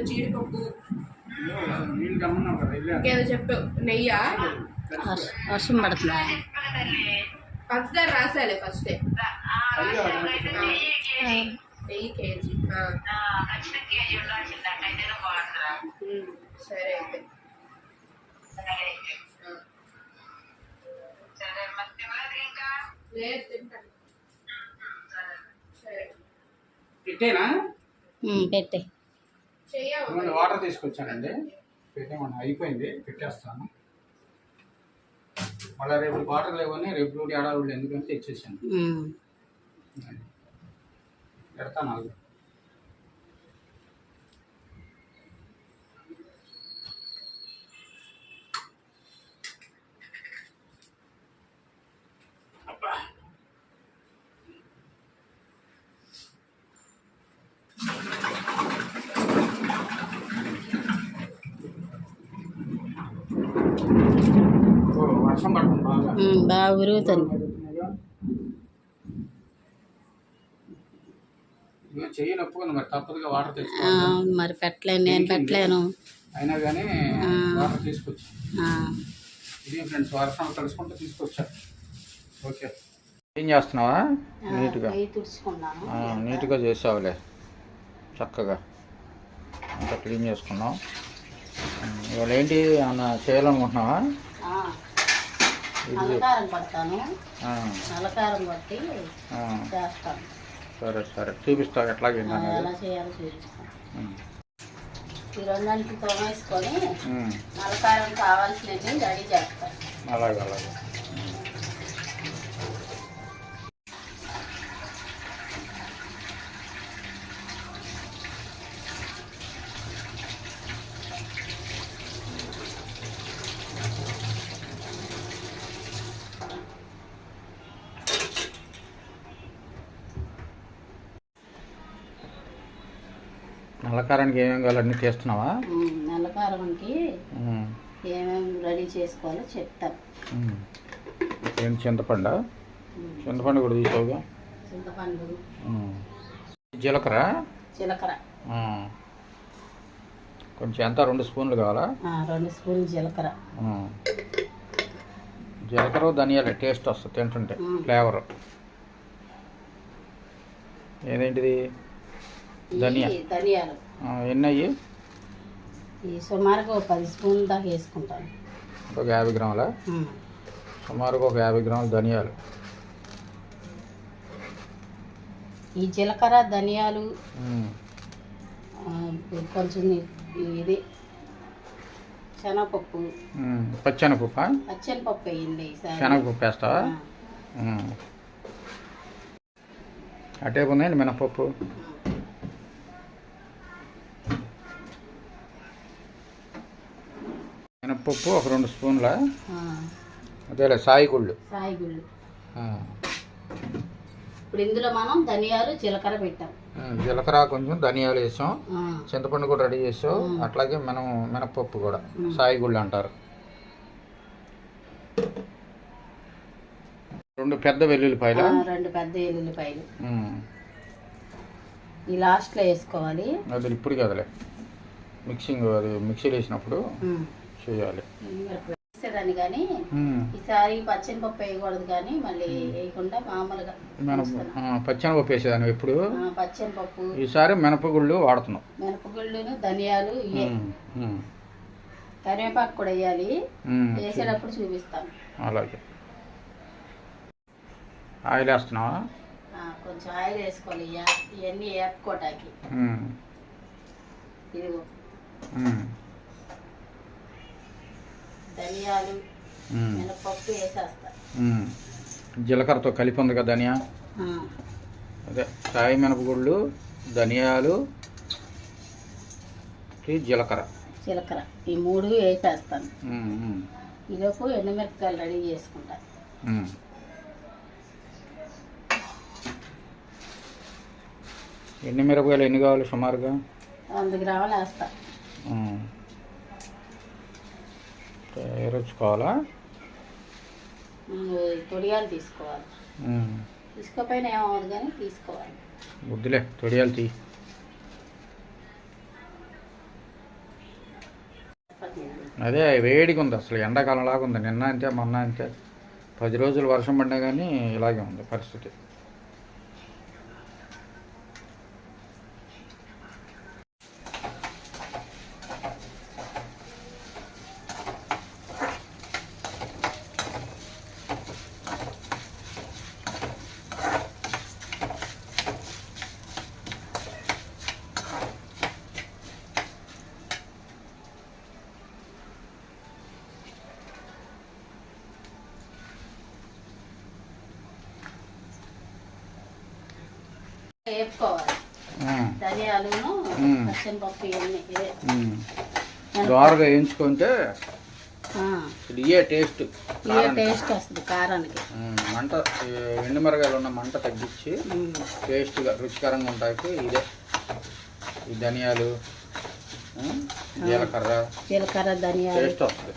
జీడిపప్పు. ఇంకేదో చెప్పు. నెయ్యా? వర్ష- వర్షం పడుతుందా? పంచదార రాసాలే ఫస్ట్ నెయ్యి కేజీ. సరే అయితే. పెట్టే. ఇదిగోండి, వాటర్ తీసుకొచ్చానండి. పెట్టేమన్నా అయిపోయింది. పెట్టేస్తాను. మళ్ళీ రేపు వాటర్ లేవని రేపు ఆడాలి ఎందుకంటే తెచ్చేసాను. పెడతాను ఆగు. ఉరుగుతుంది మరి తప్పదుగా వాటర్ ఆ, తెచ్చుకోవాలి. మరి పెట్టలేను నేను పెట్టలేను. అయినా కానీ ఆ. వాటర్ తీసుకొచ్చా. ఆ, ఇది ఫ్రెండ్స్ తీసుకొచ్చా. ఓకే. ఏం చేస్తున్నావా? నీట్గా. నీట్గా చేసావులే. చక్కగా. అంతా క్లీన్ చేసుకున్నాం ఉమ్, ఇవాళ ఏంటి? ఏమన్నా చేయాలనుకుంటున్నావా? ఆ, నల్లకారం పడతాను. నల్లకారం పట్టి చేస్తాను. సరే సరే. చూపిస్తావు అనేది ఎలా చేయాలో చూపిస్తాను. ఈ రెండింటికి తోమేసుకొని నల్లకారం కావాల్సినవి రెడీ చేస్తాను. అలాగే అలాగే. నల్లకారానికి ఏమేమి కావాలి అన్నీ తీస్తున్నావా ఉమ్, నల్లకారంకి ఉమ్, ఏమేమి రెడీ చేసుకోవాలో చెప్తాను ఉమ్. ఏంటి చింతపండు? చింతపండు కూడా తీసావుగా చింతపండు. జీలకర్ర? జీలకర్ర. కొంచెం ఎంత? రెండు స్పూన్లు కావాలా? రెండు స్పూన్లు జీలకర్ర. జీలకర్ర ధనియాలు టేస్ట్ వస్తుంది తింటుంటే. ఫ్లేవర్. ఏదేంటిది? ధనియా. ధనియాలు. ఎన్ని అయ్యి ఈ సుమారుగా పది స్పూన్ల దాకా వేసుకుంటాను. ఒక యాభై గ్రాముల. సుమారుగా ఒక యాభై గ్రాముల ధనియాలు. ఈ జీలకర్ర ధనియాలు కొంచెం ఇది శనగపప్పు. ఉమ్. పచ్చెనగపప్పు పచ్చనిపప్పు వేయండి శనగపప్పు వేస్తావా. అటే ఉందండి మినపప్పు? మినపప్పు ఒక రెండు స్పూన్ల అదేలే సాయి గుళ్ళు. సాయి గుళ్ళు. ఆ. ఇప్పుడు ఇందులో మనం ధనియాలు జీలకర్ర పెట్టాం. జీలకర్ర కొంచెం ధనియాలు వేసాం. చింతపండు కూడా రెడీ చేసాం. అట్లాగే మనం మినపప్పు కూడా. సాయి గుళ్ళు అంటారు. రెండు పెద్ద వెల్లుల్లిపాయలు? రెండు పెద్ద ఎల్లుల్లిపాయలు ఈ లాస్ట్లో వేసుకోవాలి. అది ఇప్పుడు కదలే. మిక్సింగ్ అది మిక్సీలో వేసినప్పుడు. చేయాలి. వేసేదాన్ని కానీ. ఈసారి పచ్చనిపప్పు వేయకూడదు కానీ మళ్ళీ వేయకుండా మామూలుగా మన వేస్తాను. పచ్చనపప్పు వేసేదాన్ని ఇప్పుడు ఆ, పచ్చనిపప్పు. ఈసారి మినపగుళ్ళు వాడుతున్నాం. మినపగుళ్ళును ధనియాలు ఇవే. కరివేపాకు కూడా వేయాలి. వేసేటప్పుడు చూపిస్తాను. అలాగే. ఆయిల్ వేస్తున్నావా? కొంచెం ఆయిల్ వేసుకోవాలి. ఇవన్నీ వేపుకోవటానికి ఉమ్, ఇదిగో. ధనియాలు మినపప్పు వేసేస్తా. జీలకర్రతో కలిపి ఉంది కదా ధనియా? అదే సాయి మినపగుళ్ళు ధనియాలు జీలకర్ర. జీలకర్ర. ఈ మూడు వేసేస్తాను. ఈలోపు ఎండుమిరపకాయలు రెడీ చేసుకుంటా. ఎన్ని మిరపకాయలు ఎన్ని కావాలి సుమారుగా? వంద గ్రాములు వేస్తా. ఏరుచుకోవాలా? తొడియాలు తీసుకోవాలి. తీసుకోపోయినా ఏమవుతుంది కానీ తీసుకోవాలి. వద్దులే తొడియాలు తీ. అదే వేడిగా ఉంది అసలు ఎండాకాలం లాగా ఉంది. నిన్న అంతే మొన్న అంతే. పది రోజులు వర్షం పడినా కానీ ఇలాగే ఉంది పరిస్థితి. వేపుకోవాలి. ధనియాలును. పచ్చనిపప్పు ఇవన్నీ. దోరగా వేయించుకుంటే ఇయే టేస్ట్ ఇదే టేస్ట్ వస్తుంది కారానికి. మంట ఎండుమిరగాయలు ఉన్న మంట తగ్గించి. టేస్ట్గా రుచికరంగా ఉంటాయి ఇదే. ఈ ధనియాలు జీలకర్ర. జీలకర్ర ధనియాలు. టేస్ట్ వస్తుంది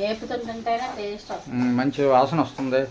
వేపుతుంటుంటేనే టేస్ట్ వస్తుంది. మంచి వాసన వస్తుంది.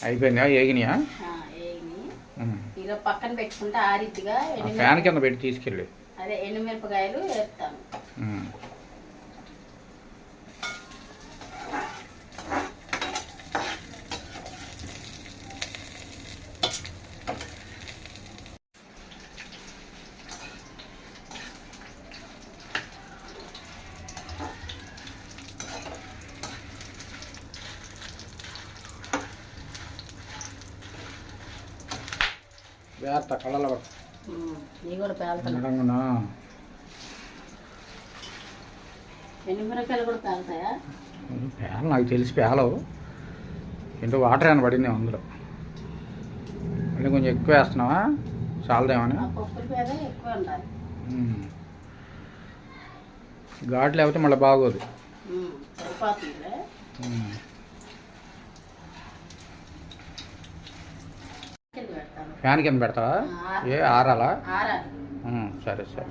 అయిపోయిందా? ఏగినాయా. ఇలా పక్కన పెట్టుకుంటే ఆరిద్దిగా ఫ్యాన్ కింద పెట్టి తీసుకెళ్ళి. అదే ఎండుమిరపకాయలు వేస్తాను ఉమ్. వేస్తా కళ్ళలో పట్టు. మ్మ్. నిజంగానా? ఎండుమిరపకాయలు కూడా పేలుతాయా పేల నాకు తెలిసి పేలవు. ఏంటో వాటర్ ఏమైనా పడింది అందులో. మళ్ళీ కొంచెం ఎక్కువ వేస్తున్నావా? చాలదేమని. ఘాటు లేకపోతే మళ్ళీ బాగోదు. ఫ్యాన్ కింద పెడతావా. ఏ ఆరాలా. సరే సరే.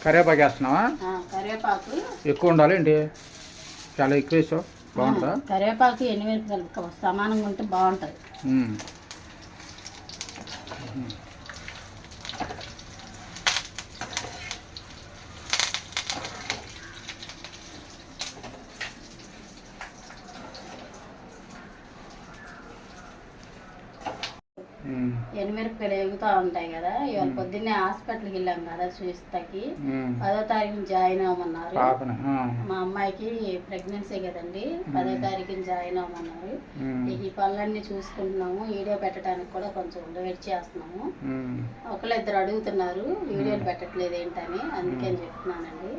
కరివేపాకు వేస్తున్నావా? కరివేపాకు. ఎక్కువ ఉండాలి ఏంటి? చాలా ఎక్కువ వేసావు. బాగుంటుందా? కరివేపాకు ఎండుమిరపకాయలు సమానంగా ఉంటే బాగుంటుంది ఉమ్. ఉమ్. ఎండుమిరపకాయలు ఎగుతూ ఉంటాయి కదా ఇవాళ పొద్దున్నే హాస్పిటల్కి వెళ్ళాం కదా చూస్తాకి. పదో తారీఖు జాయిన్ అవ్వమన్నారు. మా అమ్మాయికి ప్రెగ్నెన్సీ కదండి. పదో తారీఖు జాయిన్ అవ్వమన్నారు. ఈ పనులన్నీ చూసుకుంటున్నాము. వీడియో పెట్టడానికి కూడా కొంచెం వెయిట్ చేస్తున్నాము. ఒకళ్ళిద్దరు అడుగుతున్నారు వీడియోలు పెట్టట్లేదు ఏంటని. అందుకని చెప్తున్నానండి.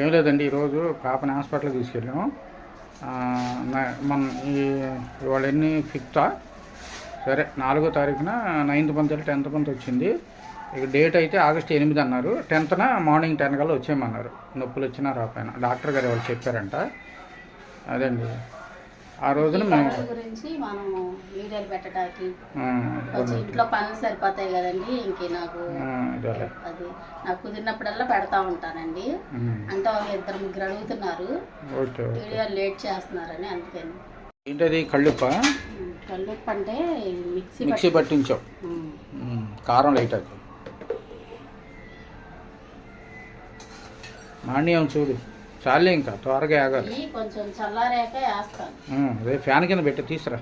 ఏం లేదండి ఈరోజు పాపని హాస్పిటల్కి తీసుకెళ్ళాము. మన ఈ ఇవాళ ఎన్ని ఫిఫ్తా? సరే నాలుగో తారీఖున నైన్త్ మంత్ వెళ్ళి టెన్త్ మంత్ వచ్చింది. ఇక డేట్ అయితే ఆగస్ట్ ఎనిమిది అన్నారు. టెన్త్న మార్నింగ్ టెన్ కల్లా వచ్చేయమన్నారు. నొప్పులు వచ్చినా రాపోయినా డాక్టర్ గారు వాళ్ళు చెప్పారంట. అదండి. ఆ రోజున గురించి మనము వీడియోలు పెట్టడానికి ఇంట్లో పనులు సరిపోతాయి కదండి. ఇంక నాకు అది నాకు కుదిరినప్పుడల్లా పెడతా ఉంటానండి. అంటే వాళ్ళు ఇద్దరు ముగ్గురు అడుగుతున్నారు. వీడియోలు లేట్ చేస్తున్నారని అందుకని. ఏంటది కళ్ళుప్ప? కల్లుప్పు అంటే మిక్సీ మిక్సీ పట్టించావు. పట్టి- ఉమ్, ఉమ్, కారం లైట్ అది. నాణ్యం చూడు. చాలే ఇంకా త్వరగా ఆగాలి. ఇవి కొంచెం చల్లారాక వేస్తాను ఉమ్, అదే ఫ్యాన్ కింద పెట్టి తీసురా.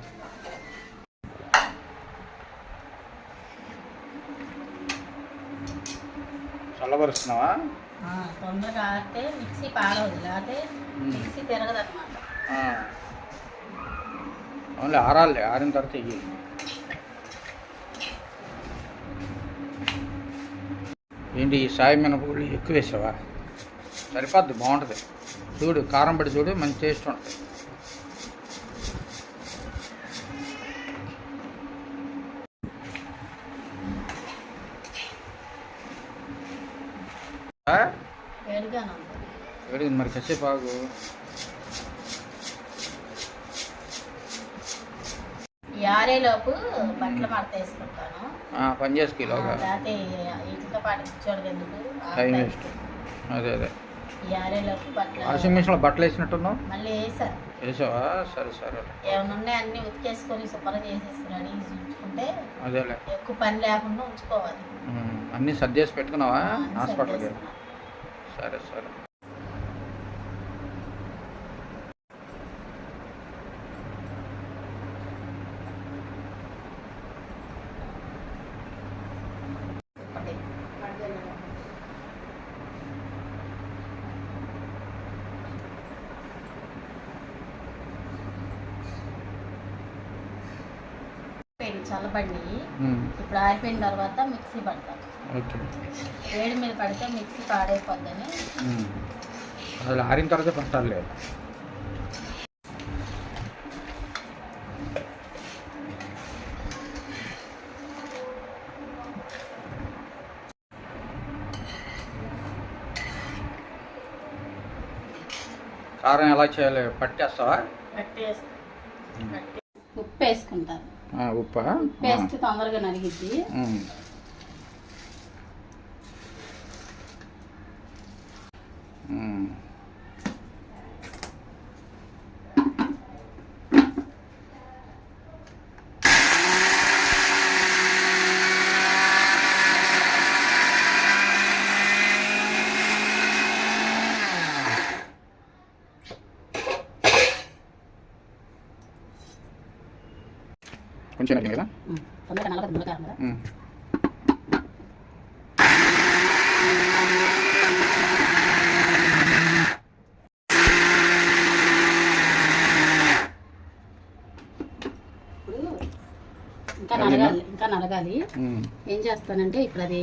చల్లబరుస్తున్నావా? ఆ, తొందరగా ఆడితే మిక్సీ పాడవదు లేకపోతే ఉమ్. మిక్సీ తిరగదు అనమాట ఆ. ఓన్లీ ఆరాలి ఆరిన తర్వాత ఇయ్యి. ఏంటి ఈ సాయి మినపగుళ్ళు ఎక్కువ వేసావా? సరిపోద్ది బాగుంటుంది. చూడు కారం పడి చూడు మంచి టేస్ట్ ఉంటుంది. వేడిగా మరి కాసేపు ఆగు ఈ ఆరేలోపు బట్టలు మడత వేసుకుంటాను. ఆ, పని చేసుకు టైం వేస్ట్ అదే అదే. ఈ ఆరేలోపు బట్టలు వాషింగ్ మిషన్లో బట్టలు వేసినట్టున్నావు? మళ్ళీ వేసారు వేసావా? సరే సరే. ఏమైనా ఉన్నాయి అన్ని ఉతికేసుకొని శుభ్రం చేసేసి రెడీ ఉంచుకుంటే అదేలే. ఎక్కువ పని లేకుండా ఉంచుకోవాలి. అన్నీ సర్దేసి పెట్టుకున్నావా? హాస్పిటల్కి. సరే సరే. అయిపోయింది చల్లబడి ఉమ్, ఇప్పుడు ఆరిపోయిన తర్వాత మిక్సీ పడతాం. వేడి మీద పడితే మిక్సీ పాడైపోద్దని. అసలు ఆరిన తర్వాత పట్టాలి కారం ఎలా చేయాలి? పట్టేస్తావా? పట్టేస్తాం. పట్టి ఉప్పు వేసుకుంటారు ఆ, ఉప్పా. వేస్తే తొందరగా నలిగిద్ది. నచ్చింది కదా. తొందరగా ఇంకా నలగాలి ఇంకా నలగాలి. ఏం చేస్తానంటే ఇప్పుడు అది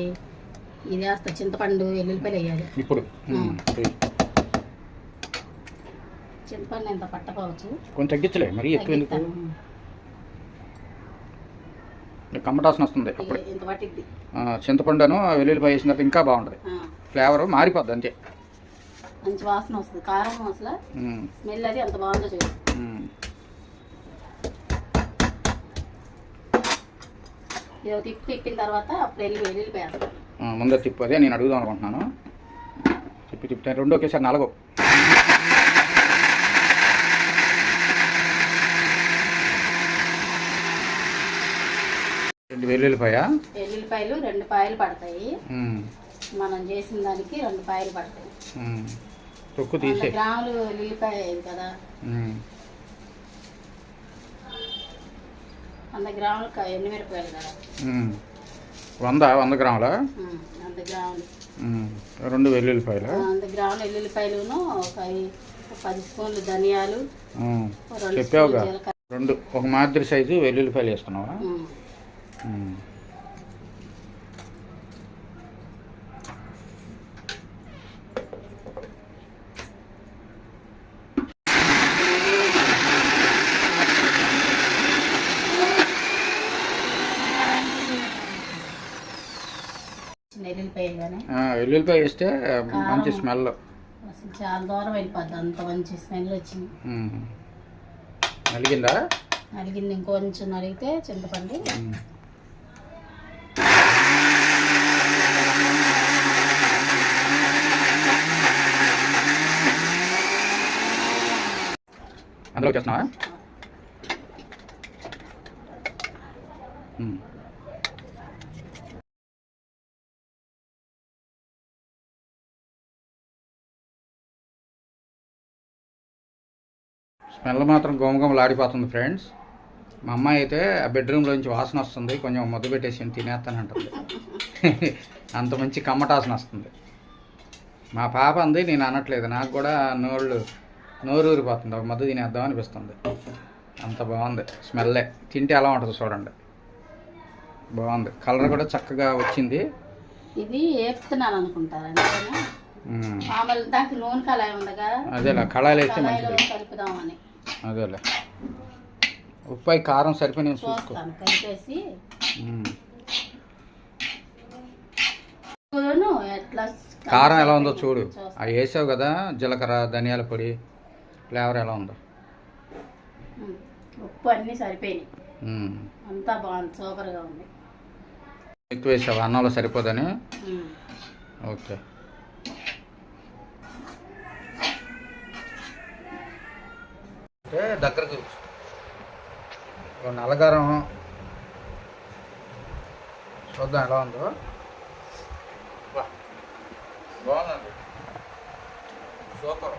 ఇది వేస్తా చింతపండు ఎల్లుల్లిపాయలు వేయాలి. ఇప్పుడు. చింతపండు ఎంత పట్టపోవచ్చు. కొంచెం తగ్గించలే మరి ఎక్కువ. కమ్మటాసన వస్తుంది అప్పుడు. చింతపండును వెల్లుల్లిపాయ వేసిన తర్వాత ఇంకా బాగుంటుంది. ఫ్లేవర్ మారిపోద్ది అంతే. మంచి వాసన వస్తుంది. కారం అసలు ఉమ్. స్మెల్ అది ఎంత బాగుందో చూడు. ఉమ్. ఇది ఒక తిప్పి తిప్పిన తర్వాత అప్పుడు వెళ్ళి వెల్లుల్లిపాయ వేస్తాను. ఆ, ముందే తిప్పు అదే నేను అడుగుదాం అనుకుంటున్నాను. తిప్పి తిప్పుతాను రెండు ఒకేసారి నలగవు వెల్లుల్లిపాయ? వెల్లుల్లిపాయలు రెండు పాయలు పడతాయి. మనం చేసిన దానికి రెండు పాయలు పడతాయి. తొక్కు తీసే. గ్రాములు వెల్లుల్లిపాయ కదా. వంద గ్రాములు క- ఎండుమిరపకాయలు కదా? వంద వంద గ్రాముల? వంద గ్రాములు. రెండు వెల్లుల్లిపాయలు? వంద గ్రాములు వెల్లుల్లిపాయలును ఒక పది స్పూన్లు ధనియాలు చెప్పావుగా. రెండు. ఒక మాదిరి సైజు వెల్లుల్లిపాయలు వేస్తున్నావా వెల్లుల్లిపాయ వేస్తే మంచి స్మెల్. అసలు చాలా దూరం వెళ్ళిపోద్ది. అంత మంచి స్మెల్ వచ్చింది. నలిగిందా? నలిగింది. ఇంకొంచెం నలిగితే చింతపండు. ఉమ్. చేస్తున్నావా? స్మెల్ మాత్రం గుమగుమలాడిపోతుంది ఫ్రెండ్స్. మా అమ్మాయి అయితే ఆ బెడ్రూమ్లోంచి వాసన వస్తుంది కొంచెం ముద్ద పెట్టేసి తినేస్తానంటుంది. అంత మంచి కమ్మటాసన వస్తుంది. మా పాప అంది నేను అనట్లేదు. నాకు కూడా నోళ్ళు నోరు ఊరిపోతుంది ఒక ముద్ద తినేద్దాం అనిపిస్తుంది. అంత బాగుంది. స్మెల్లే. తింటే ఎలా ఉంటుంది చూడండి. బాగుంది. కలర్ కూడా చక్కగా వచ్చింది. ఇది వేపుతున్నాను అనుకుంటారు దానికి నూనె కళాయి ఉండగా అదేలే కళాయిలు అయితే మంచిది. కలుపుదామని. అదేలే. ఉప్పు కారం సరిపోయి నేను చూసుకో. కలిపేసి. కారం ఎలా ఉందో చూడు. అవి వేసావు కదా జీలకర్ర ధనియాల పొడి. ఫ్లేవర్ ఎలా ఉందో? ఉప్పు అన్నీ సరిపోయినాయి. అంతా బాగుంది ఉంది. ఎక్కువ వేసావు? అన్నంలో సరిపోదని? ఓకే. దగ్గరకు నల్లగారం చూద్దాం ఎలా ఉందో. బాగుందండి. సూపర్.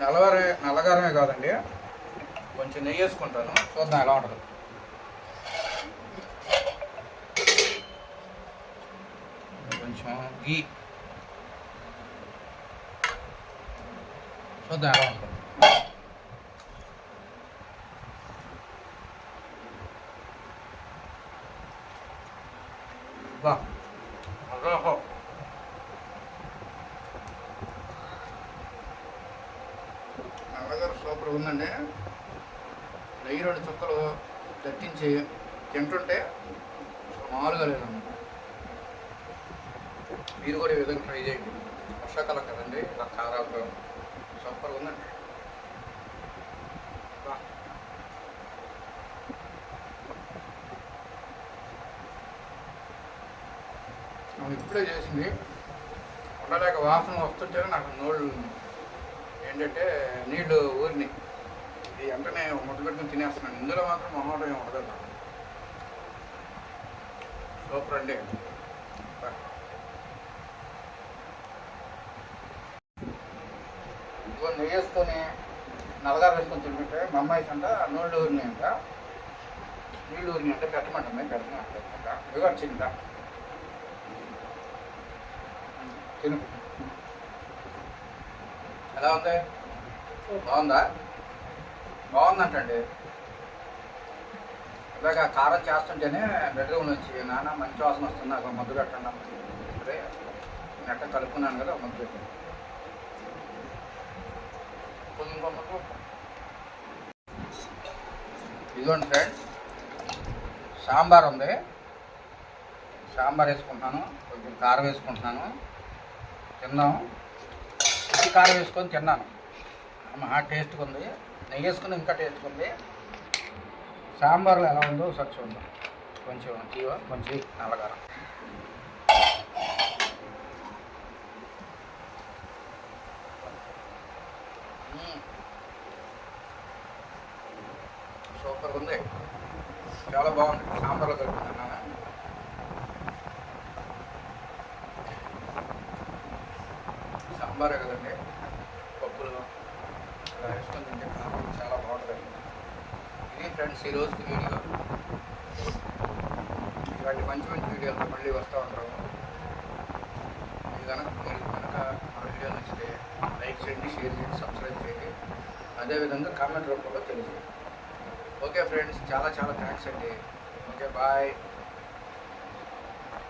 నల్లగారే నల్లగారమే కాదండి. కొంచెం నెయ్యి వేసుకుంటాను. చూద్దాం ఎలా ఉంటుంది. కొంచెం గీ. చూద్దాం ఎలా ఉంటుంది. బా అదోహో. నల్లగారు సూపర్ ఉందండి నెయ్యి రెండు చుక్కలు దట్టించి తింటుంటే మామూలుగా లేదన్నమాట. మీరు కూడా ఈ విధంగా ట్రై చేయండి. వర్షాకాలం కదండి ఇలా కారాలతో సూపర్ ఉందండి. ఇప్పుడే చేసింది. ఉండలేక వాసన వస్తుంటే నాకు నోళ్ళు ఏంటంటే నీళ్ళు ఊరిని. ఇది వెంటనే ముట్టు పెట్టుకుని తినేస్తున్నాను. ఇందులో మాత్రం మొహం ఏమి ఉండదు నాకు సూపర్ అండి. బా. ఇదిగో నెయ్యి వేసుకొని నలగారు వేసుకొని తింటుంటే మా అమ్మాయి అంట నోళ్ళు ఊరినాయి అంట నీళ్ళు ఊరినాయి అంటే పెట్టమంటుంది పెట్టమంట ఇదిగో వచ్చిందా తిను. ఎలా ఉంది? బాగుందా? బాగుందంటండి. ఇలాగ కారం చేస్తుంటేనే బెడ్రూమ్ నుంచి నాన్న మంచి వాసన వస్తుంది నాకు మందు పెట్టండి అమ్మ." సరే నెట్ట కలుపుకున్నాను కదా మందు పెట్టండి కొంచెం కొమ్మకు. ఇదిగోండి ఫ్రెండ్స్ సాంబార్ ఉంది. సాంబార్ వేసుకుంటున్నాను కొంచెం కారం వేసుకుంటున్నాను. తిన్నాం కారం వేసుకొని తిన్నాను. అమ్మ టేస్ట్గా ఉంది. నెయ్యి వేసుకుని ఇంకా టేస్ట్గా ఉంది. సాంబార్లో ఎలా ఉందో ఒకసారి చూద్దాం. కొంచెం తీవ కొంచెం నల్లగారం. సూపర్ సూపర్గా ఉంది. చాలా బాగుంది. సాంబార్లో కలుపుతున్నాను సాంబారే కదండి పప్పులు అలా వేసుకొని తింటే కారం చాలా బాగుంటుంది ఇది ఫ్రెండ్స్ ఈరోజు వీడియో ఇలాంటి మంచి మంచి వీడియోలతో మళ్ళీ వస్తూ ఉంటారు ఇది కనుక మీరు కనుక ఆ వీడియో నచ్చితే లైక్ చేయండి షేర్ చేయండి సబ్స్క్రైబ్ చేయండి. అదేవిధంగా కామెంట్ రూపంలో తెలియజేయండి. ఓకే ఫ్రెండ్స్ చాలా చాలా థ్యాంక్స్ అండి. Okay bye.